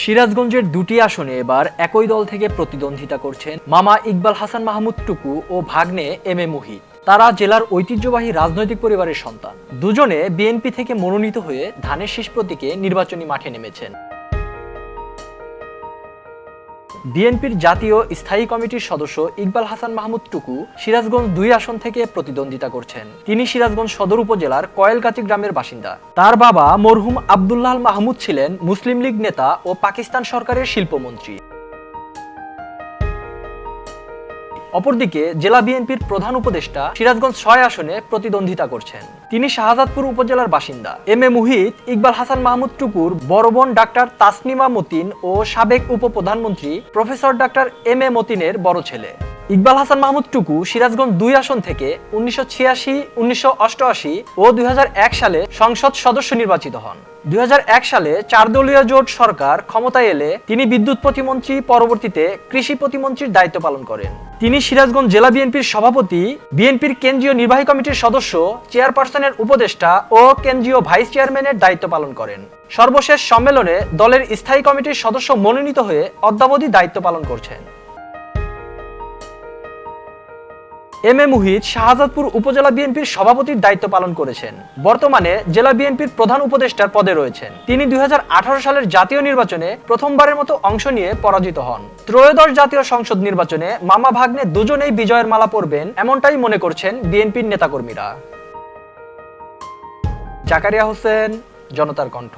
সিরাজগঞ্জের দুটি আসনে এবার একই দল থেকে প্রতিদ্বন্দ্বিতা করছেন মামা ইকবাল হাসান মাহমুদ টুকু ও ভাগ্নে এম এ মুহিত। তারা জেলার ঐতিহ্যবাহী রাজনৈতিক পরিবারের সন্তান। দুজনে বিএনপি থেকে মনোনীত হয়ে ধানের শেষ প্রতীকে নির্বাচনী মাঠে নেমেছেন। বিএনপির জাতীয় স্থায়ী কমিটির সদস্য ইকবাল হাসান মাহমুদ টুকু সিরাজগঞ্জ দুই আসন থেকে প্রতিদ্বন্দ্বিতা করছেন। তিনি সিরাজগঞ্জ সদর উপজেলার কয়েলকাচি গ্রামের বাসিন্দা। তার বাবা মরহুম আবদুল্লাহ মাহমুদ ছিলেন মুসলিম লীগ নেতা ও পাকিস্তান সরকারের শিল্পমন্ত্রী। অপরদিকে জেলা বিএনপির প্রধান উপদেষ্টা সিরাজগঞ্জ ছয় আসনে প্রতিদ্বন্দ্বিতা করছেন। তিনি শাহজাদপুর উপজেলার বাসিন্দা। এম এ মুহিত, ইকবাল হাসান মাহমুদ টুকুর বড়বন ডাক্তার তাসনিমা মতিন ও সাবেক উপপ্রধানমন্ত্রী প্রফেসর ডাক্তার এম এ মতিনের বড় ছেলে। ইকবাল হাসান মাহমুদ টুকু সিরাজগঞ্জ দুই আসন থেকে উনিশশো ছিয়াশি, উনিশশো ও দুই হাজার এক সালে সংসদ সদস্য নির্বাচিত হন। দুই হাজার এক সালে চার দলীয় জোট সরকার ক্ষমতায় এলে তিনি বিদ্যুৎ প্রতিমন্ত্রী পরবর্তীতে কৃষি প্রতিমন্ত্রীর দায়িত্ব পালন করেন। তিনি সিরাজগঞ্জ জেলা বিএনপির সভাপতি, বিএনপির কেন্দ্রীয় নির্বাহী কমিটির সদস্য, চেয়ারপারসনের উপদেষ্টা ও কেন্দ্রীয় ভাইস চেয়ারম্যানের দায়িত্ব পালন করেন। সর্বশেষ সম্মেলনে দলের স্থায়ী কমিটির সদস্য মনোনীত হয়ে অদ্যাবধি দায়িত্ব পালন করছেন। এম এ মুহিত শাহজাদপুর উপজেলা বিএনপির সভাপতির দায়িত্ব পালন করেছেন। বর্তমানে জেলা বিএনপির প্রধান উপদেষ্টার পদে রয়েছেন। তিনি দুই হাজার আঠারো সালের জাতীয় নির্বাচনে প্রথমবারের মতো অংশ নিয়ে পরাজিত হন। ত্রয়োদশ জাতীয় সংসদ নির্বাচনে মামা ভাগ্নে দুজনেই বিজয়ের মালা পরবেন এমনটাই মনে করছেন বিএনপির নেতাকর্মীরা। জাকারিয়া হোসেন, জনতার কণ্ঠ।